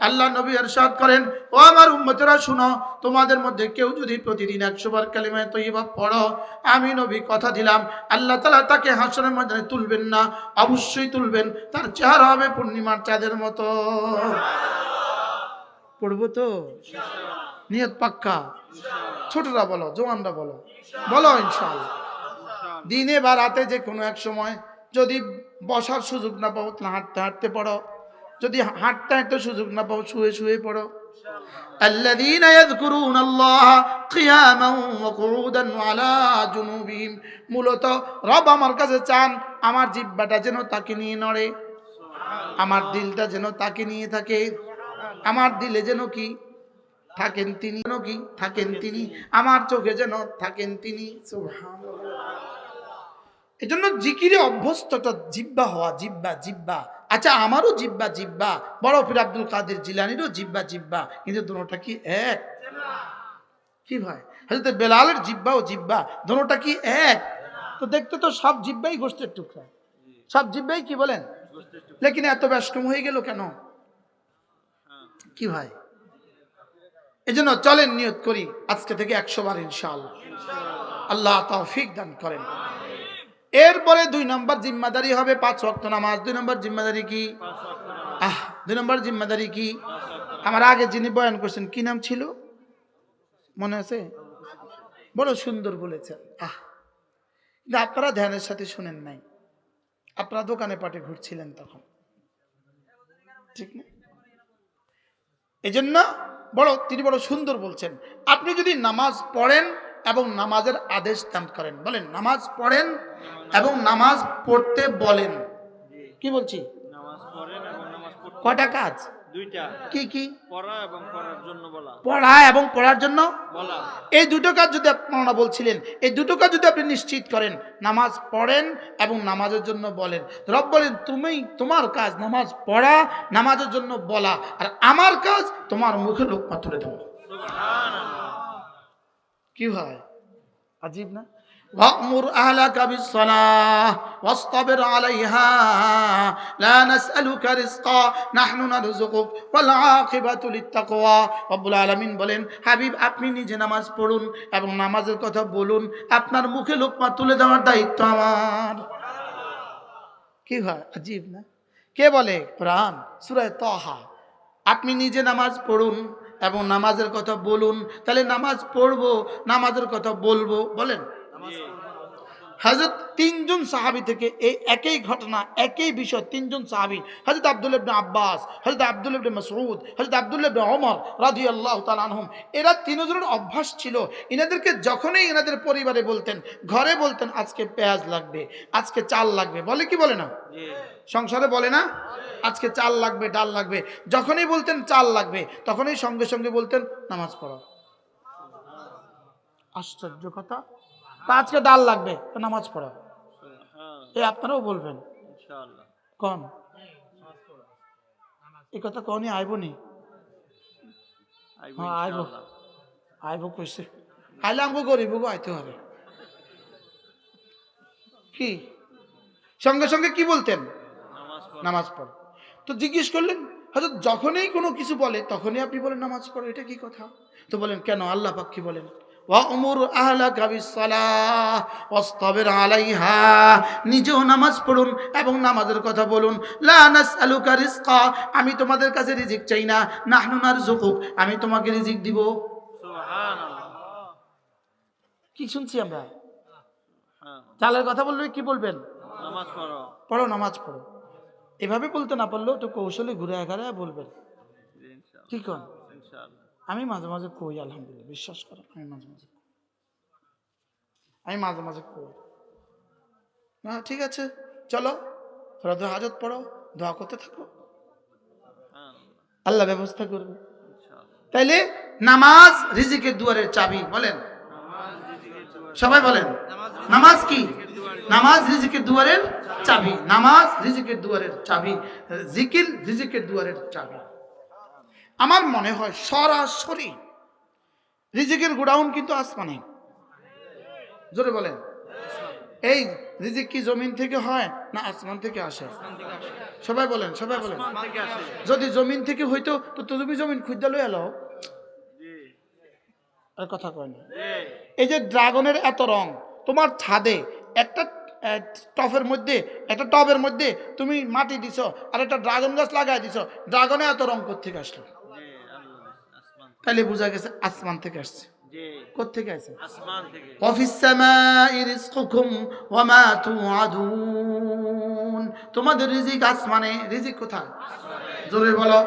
আল্লাহ নবী এরশাদ করেন, ও আমার উম্মতেরা, শুনো, তোমাদের মধ্যে কেউ যদি প্রতিদিন একশো বার কালিমায় তৈবা পড়ো, আমি নবী কথা দিলাম, আল্লাহ তালা তাকে হাসনের ময়দানে তুলবেন না, অবশ্যই তুলবেন, তার চেহারা হবে পূর্ণিমার চাঁদের মতো। পড়ব তো? নিয়ত পাক্কা? ছোটরা বলো, জোয়ানরা বলো বলো ইনশাআল্লাহ। দিনে বা রাতে যে কোনো এক সময় যদি বসার সুযোগ না পাও হাঁটতে হাঁটতে পড়ো। যদি হাঁটতে হাঁটতে সুযোগ না পাও শুয়ে শুয়ে পড়ো الذين يذكرون الله قياما وقعودا وعلى جنوبهم মূলত রব আমার কাছে চান আমার জিব্বাটা যেন তাকে নিয়ে নড়ে আমার দিলটা যেন তাকে নিয়ে থাকে আমার দিলে যেন কি থাকেন তিনি যেন কি থাকেন তিনি আমার চোখে যেন থাকেন তিনি সুবহানাল্লাহ এই জন্য জিকিরে অভ্যস্তটা জিব্বা হওয়া জিব্বা জিব্বা আচ্ছা আমারও জিব্বা জিব্বা। বড় ফির আব্দুল কাদের জিলানিরও জিব্বা জিব্বা। কিন্তু দুটোটা কি এক? কি ভাই? হয়তো বেলালের জিব্বা ও জিব্বা। দুটোটা কি এক? তো দেখতে তো সব জিব্বাই গোষ্ঠের টুকরা। সব জিব্বাই কি বলেন? লেকিন এত ব্যস্তম হয়ে গেল কেন? কি ভাই? এই জন্য চলেন নিয়ত করি, আজকে থেকে একশো বার ইনশাআল্লাহ। আল্লাহ তৌফিক দান করেন। এরপরে দুই নম্বর জিম্মাদারি হবে পাঁচ ওয়াক্ত নামাজ। দুই নম্বর জিম্মাদারি কি? আহ, দুই নম্বর জিম্মাদারি কি? আমার আগে যিনি বয়ান করছেন, কি নাম ছিল? মনে আছে? বড় সুন্দর বলেছেন। আহ, কিন্তু আপনারা ধ্যানের সাথে শুনেন নাই। আপনারা দোকানে পাটে ঘুরছিলেন তখন। ঠিক না? এই জন্য বড়, তিনি বড় সুন্দর বলছেন। আপনি যদি নামাজ পড়েন এবং নামাজের আদেশ দান করেন। বলেন নামাজ পড়েন এবং নামাজ পড়তে বলেন। কি বলছি? কয়টা কাজ? দুইটা। কি কি? পড়া এবং পড়ার জন্য এই দুটো কাজ যদি আপনারা বলছিলেন এই দুটো কাজ যদি আপনি নিশ্চিত করেন নামাজ পড়েন এবং নামাজের জন্য বলেন। রব বলেন তুমি তোমার কাজ নামাজ পড়া নামাজের জন্য বলা। আর আমার কাজ তোমার মুখে লোকমা তুলে দেবো। কি হয় আজীব না وأمر أهلك بالصلاة واصطبر عليها لا نسألك رزقا نحن نرزقك والعاقبة للتقوى رب العالمين বলেন হাবিব আপনি নিজে নামাজ পড়ুন এবং নামাজের কথা বলুন আপনার মুখে লোকমা তুলে দেওয়ার দায়িত্ব আমার কি হয় আজীব না কে বলে প্রাণ সুরায় তহা আপনি নিজে নামাজ পড়ুন এবং নামাজের কথা বলুন তাহলে নামাজ পড়ব নামাজের কথা বলব বলেন। হাজরত তিনজন সাহাবি থেকে এই একই ঘটনা একই বিষয় তিনজন সাহাবি। হজরত আব্দুল ইবনে আব্বাস হজরত আব্দুল ইবনে মাসউদ হজরত আব্দুল ইবনে ওমর রাদিয়াল্লাহু তাআলা আনহুম এরা তিনজনের অভ্যাস ছিল এনাদেরকে যখনই এনাদের পরিবারে বলতেন ঘরে বলতেন আজকে পেঁয়াজ লাগবে আজকে চাল লাগবে বলে কি বলে না? সংসারে বলে না? আজকে চাল লাগবে ডাল লাগবে। যখনই বলতেন চাল লাগবে তখনই সঙ্গে সঙ্গে বলতেন নামাজ পড়ো। আশ্চর্য কথা। তা আজকে ডাল লাগবে নামাজ পড়ো। এই আপনারাও বলবেন। কন? এই কথা কনই আইব নি? আইব হ্যাঁ, আইব। আইব কইছে। আইলে গরিব আইতে হবে। কি? সঙ্গে সঙ্গে কি বলতেন? নামাজ পড়। তো জিজ্ঞেস করলেন হয়তো যখনই কোনো কিছু বলে তখনই আপনি বলেন নামাজ পড়ো এটা কি কথা? তো বলেন কেন? আল্লাহ পাক কি বলেন নিজেও নামাজ পড়ুন এবং নামাজের কথা বলুন। রিজকা আমি তোমাদের কাছে রিজিক চাই না নাহনু নারযুকুক আমি তোমাকে রিজিক দিব। কি শুনছি আমরা? হ্যাঁ। চালের কথা বললে কি বলবেন? নামাজ পড়ো। পড়ো নামাজ পড়ো। এভাবে বলতে না পারলেও একটু কৌশলে ঘুরে ঘাড়ে বলবেন। জি ইনশাআল্লাহ কি কন আমি মাঝে মাঝে কই আলহামদুলিল্লাহ বিশ্বাস করো আমি মাঝে মাঝে আমি মাঝে মাঝে কই। না ঠিক আছে চলো তোরা তো হাজত পড়ো দোয়া করতে থাকো। আল্লাহ ব্যবস্থা করবে। তাইলে নামাজ রিজিকের দুয়ারের চাবি বলেন। সবাই বলেন। নামাজ কি? নামাজ রিজিকের দুয়ারের চাবি নামাজ রিজিকের দুয়ারের চাবি জিকির রিজিকের দুয়ারের চাবি। আমার মনে হয় সরাসরি রিজিকের গোডাউন কিন্তু আসমানে। জোরে বলেন। এই রিজিক কি জমিন থেকে হয় না আসমান থেকে আসে? সবাই বলেন সবাই বলেন। যদি জমিন থেকে হইতো তো তুমি জমিন খুঁজতে লই এলো আর কথা কয় না। এই যে ড্রাগনের এত রং তোমার ছাদে একটা টফের মধ্যে একটা টবের মধ্যে তুমি মাটি দিছ আর একটা ড্রাগন গাছ লাগাই দিছ ড্রাগনে এত রং কোথেকে আসলো? তাহলে বোঝা গেছে আসমান থেকে আসছে। ওয়া মা তোমাদের কোথায়? বলো।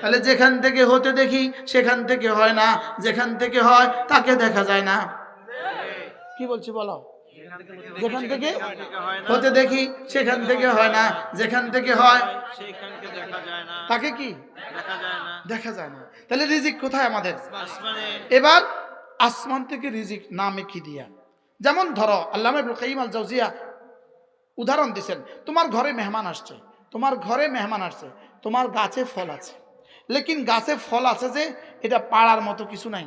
তাহলে যেখান থেকে হতে দেখি সেখান থেকে হয় না। যেখান থেকে হয় তাকে দেখা যায় না। কি বলছি বলো? যেখান থেকে হতে দেখি সেখান থেকে হয় না। যেখান থেকে হয় সেইখানকে দেখা যায় না। তাকে কি? দেখা যায় না। দেখা যায় না। তাহলে রিজিক কোথায় আমাদের? এবার আসমান থেকে রিজিক নামে কি দিয়া? যেমন ধরো আল্লাহ কাইম আল জাউজিয়া উদাহরণ দিছেন তোমার ঘরে মেহমান আসছে তোমার ঘরে মেহমান আসছে তোমার গাছে ফল আছে। লেকিন গাছে ফল আছে যে এটা পাড়ার মতো কিছু নাই।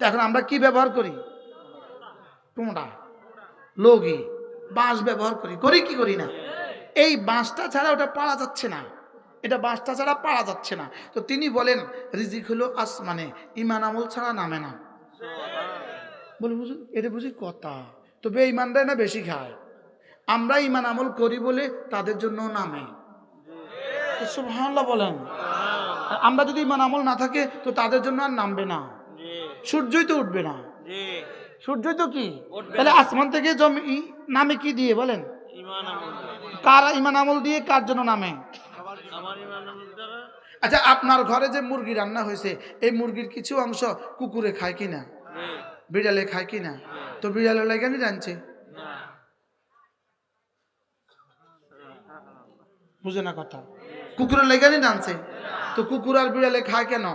এখন আমরা কি ব্যবহার করি? টোঁড়া লগি, বাঁশ ব্যবহার করি। করি কি করি না? এই বাঁশটা ছাড়া ওটা পাড়া যাচ্ছে না। এটা বাঁশটা ছাড়া পাড়া যাচ্ছে না। তো তিনি বলেন, রিজিক হলো আসমানে ইমান আমল ছাড়া নামে না। বলে বুঝি এটা বুঝি কথা? তবে ইমানরাই না বেশি খায়? আমরা ইমান আমল করি বলে তাদের জন্য নামে। সুবহানাল্লাহ বলেন। আমরা যদি ইমান আমল না থাকে, তো তাদের জন্য আর নামবে না। সূর্যই তো উঠবে না। সূর্যই তো কি? তাহলে আসমান থেকে জমি নামে কি দিয়ে বলেন? ইমান আমল কার ইমান আমল দিয়ে কার জন্য নামে? আমার ইমান আমল দ্বারা। আচ্ছা আপনার ঘরে যে মুরগি রান্না হয়েছে এই মুরগির কিছু অংশ কুকুরে খায় কিনা? বিড়ালে খায় কিনা? তো বিড়ালে লাগানি রাঁধছে? না। বুঝে না কথা। কুকুরের লেগানি রাঁধছে? তো কুকুর আর বিড়ালে খায় কেন?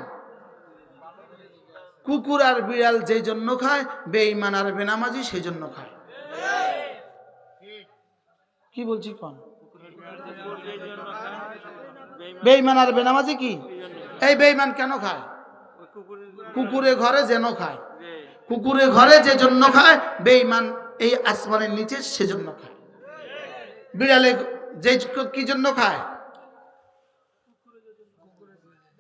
কুকুর আর বিড়াল যেই জন্য খায়, বেঈমান আর বেনামাজি সেই জন্য খায়। কি বলছি কোন? বেঈমান আর বেনামাজি কি? এই। বেঈমান কেন খায়? কুকুরের কুকুরে ঘরে যেন খায়। জি কুকুরে ঘরে যে জন্য খায়, বেঈমান এই আসমানের নিচে সেজন্য খায়। বিড়ালে যে কি জন্য খায়?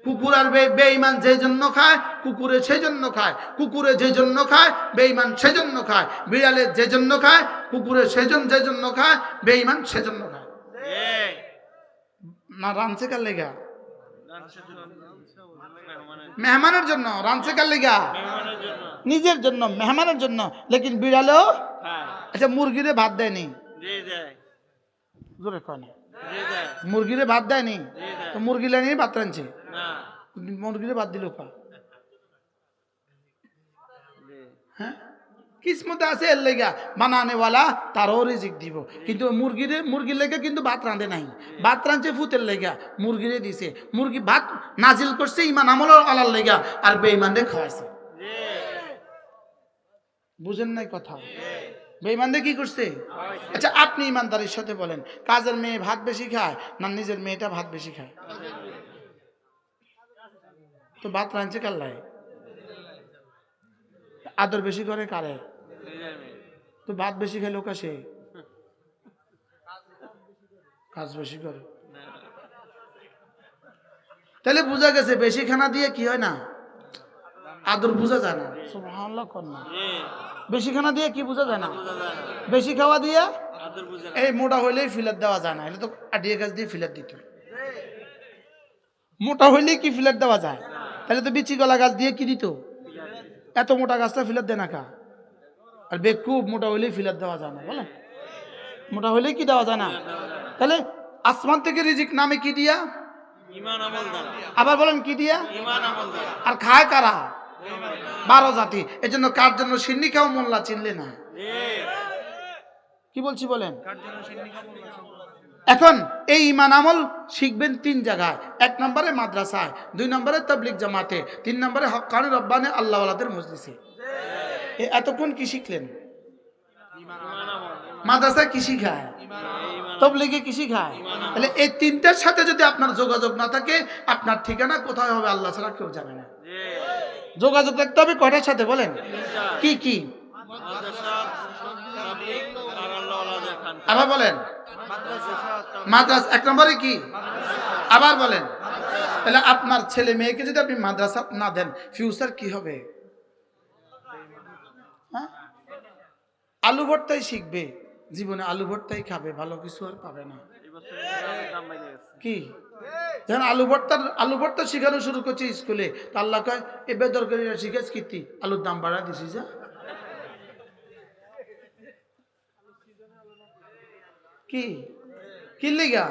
কুকুর আর বেঈমান যে জন্য খায় কুকুরে সেই জন্য খায় কুকুরে যে জন্য খায় বেঈমান সেজন্য খায় বিড়ালে যে জন্য খায় কুকুরে সেজন যে জন্য খায় বেঈমান সেজন্য খায়। জি না রানছে কার লেগা? জন্য মেহমানের জন্য রানছে কার লেগা? নিজের জন্য মেহমানের জন্য লেকিন বিড়ালেও? আচ্ছা মুরগিরে ভাত দেয়নি? দেয় জোরে কয় না। মুরগিরে ভাত দেয়নি? তো মুরগি লাইনি ভাত রাঁধছে? না মুরগিরে ভাত দিল পা। হ্যাঁ? কিসমতে আছে এর লেগা। বানানেওয়ালা তারও রিজিক দিব। কিন্তু মুরগিরে মুরগির লেগে কিন্তু ভাত রাঁধে নাই। ভাত রাঁধছে ফুতের লেগা। মুরগিরে দিছে। মুরগি ভাত নাজিল করছে ইমান আমল আলার লেগা। আর বেইমানরে খাওয়াইছে। বুঝেন নাই কথা? বেইমানরে কি করছে? আচ্ছা আপনি ইমানদারির সাথে বলেন। কাজের মেয়ে ভাত বেশি খায় না নিজের মেয়েটা ভাত বেশি খায়? তো ভাত রাঁধছে কাল্লায় আদর বেশি করে কারে? তো ভাত বেশি খায় লোক আসে? কাজ বেশি করে। তাহলে বোঝা গেছে বেশি খানা দিয়ে কি হয় না? আদর বোঝা যায় না। সুবহানাল্লাহ কর না। জি। বেশি খানা দিয়ে কি বোঝা যায় না? বেশি খাওয়া দিয়ে? এই মোটা হইলেই ফিলার দেওয়া যায় না এটা তো আটিয়ে গাছ দিয়ে ফিলার দিত। মোটা হইলেই কি ফিলার দেওয়া যায়? তাহলে তো বিচি গলা গাছ দিয়ে কি দিত? এত মোটা গাছটা ফিলার দেয় না কা? আর বেকুব মোটা হইলেই ফিলার দেওয়া যায় না বলে মোটা হইলেই কি দেওয়া যায় না? তাহলে আসমান থেকে রিজিক নামে কি দিয়া? আবার বলেন কি দিয়া? আর খায় কারা? বারো জাতি। এজন্য কার জন্য সিন্নি খাও মোল্লা চিনলে না? কি বলছি বলেন? এখন এই ইমান আমল শিখবেন তিন জায়গায়। এক নম্বরে মাদ্রাসায় দুই নম্বরে তবলিক জামাতে তিন নম্বরে হকানি রব্বানে আল্লাহওয়ালাদের মজলিসে। এ এতক্ষণ কি শিখলেন? মাদ্রাসায় কি শিখায়? তবলিগে কি শিখায়? তাহলে এই তিনটার সাথে যদি আপনার যোগাযোগ না থাকে আপনার ঠিকানা কোথায় হবে আল্লাহ ছাড়া কেউ জানে না। যোগাযোগ রাখতে হবে কয়টার সাথে বলেন? কি কি? আবার বলেন। মাদ্রাসা, এক নম্বরে কি? আবার বলেন। তাহলে আপনার ছেলে মেয়েকে যদি আপনি মাদ্রাসা না দেন ফিউচার কি হবে? হ্যাঁ? আলু ভর্তাই শিখবে, জীবনে আলু ভর্তাই খাবে, ভালো কিছু আর পাবে না। কি? যখন আলু ভর্তার, আলু ভর্তা শিখানো শুরু করছে স্কুলে, তো আল্লাহ কয়, এ বেদরকারিরা শিখেছ কীর্তি আলুর দাম বাড়া দিছি যা কি? কি লিগা?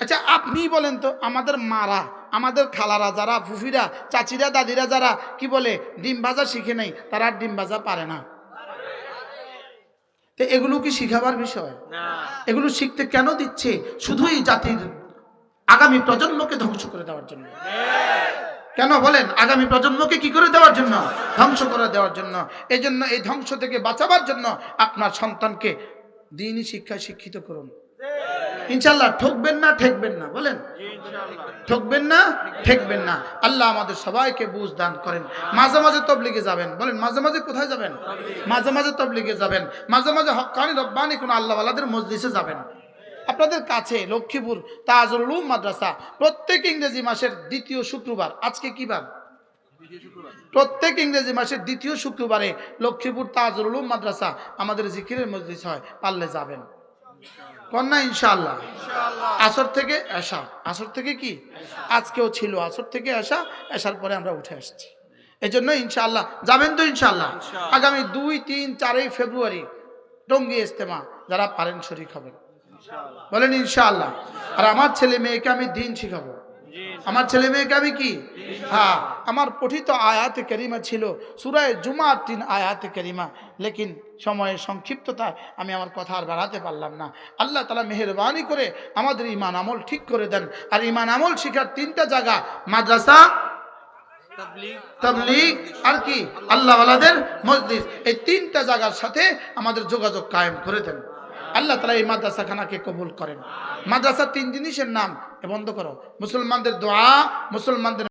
আচ্ছা আপনি বলেন তো আমাদের মারা আমাদের খালারা যারা ফুফিরা চাচিরা দাদিরা যারা কি বলে ডিম ভাজা শিখে নাই তারা আর ডিম ভাজা পারে না। তো এগুলো কি শিখাবার বিষয়? এগুলো শিখতে কেন দিচ্ছে? শুধুই জাতির আগামী প্রজন্মকে ধ্বংস করে দেওয়ার জন্য। কেন বলেন? আগামী প্রজন্মকে কি করে দেওয়ার জন্য? ধ্বংস করে দেওয়ার জন্য। এই জন্য এই ধ্বংস থেকে বাঁচাবার জন্য আপনার সন্তানকে দিনই শিক্ষায় শিক্ষিত করুন। ইনশাল্লাহ ঠকবেন না ঠেকবেন না বলেন? ঠকবেন না ঠেকবেন না। আল্লাহ আমাদের সবাইকে বুঝ দান করেন। মাঝে মাঝে তবলিগে যাবেন বলেন? মাঝে মাঝে কোথায় যাবেন? মাঝে মাঝে তবলিগে যাবেন। মাঝে মাঝে হকানি রব্বানি কোনো আল্লাহওয়ালাদের মসজিদে যাবেন। আপনাদের কাছে লক্ষ্মীপুর তাজরুল মাদ্রাসা প্রত্যেক ইংরেজি মাসের দ্বিতীয় শুক্রবার। আজকে কি বার? প্রত্যেক ইংরেজি মাসের দ্বিতীয় শুক্রবারে লক্ষ্মীপুর তাজুল উলুম মাদ্রাসা আমাদের জিকিরের মসজিদ হয় পারলে যাবেন। কন্যা ইনশাআল্লাহ। আসর থেকে এসা আসর থেকে কি? আজকেও ছিল আসর থেকে আসা আসার পরে আমরা উঠে আসছি। এই জন্য ইনশাআল্লাহ যাবেন তো ইনশাআল্লাহ। আগামী দুই তিন চারই ফেব্রুয়ারি টঙ্গি ইস্তেমা যারা পারেন শরিক হবেন। বলেন ইনশাআল্লাহ। আর আমার ছেলে মেয়েকে আমি দিন শিখাবো। আমার ছেলে মেয়েকে আমি কি? হ্যাঁ আমার পঠিত আয়াতে করিমা ছিল, সুরায় জুমার তিন আয়াত করিমা। লেকিন সময়ের সংক্ষিপ্ততায় আমি আমার কথা আর বাড়াতে পারলাম না। আল্লাহ তালা মেহরবানি করে আমাদের ইমান আমল ঠিক করে দেন। আর ইমান আমল শিখার তিনটা জায়গা, মাদ্রাসা, তাবলিগ আর কি? আল্লাহওয়ালাদের মসজিদ এই তিনটা জায়গার সাথে আমাদের যোগাযোগ কায়েম করে দেন। আল্লাহ তালা এই মাদ্রাসাখানাকে কবুল করেন। মাদ্রাসা তিন জিনিসের নাম বন্ধ করো। মুসলমানদের দোয়া, মুসলমানদের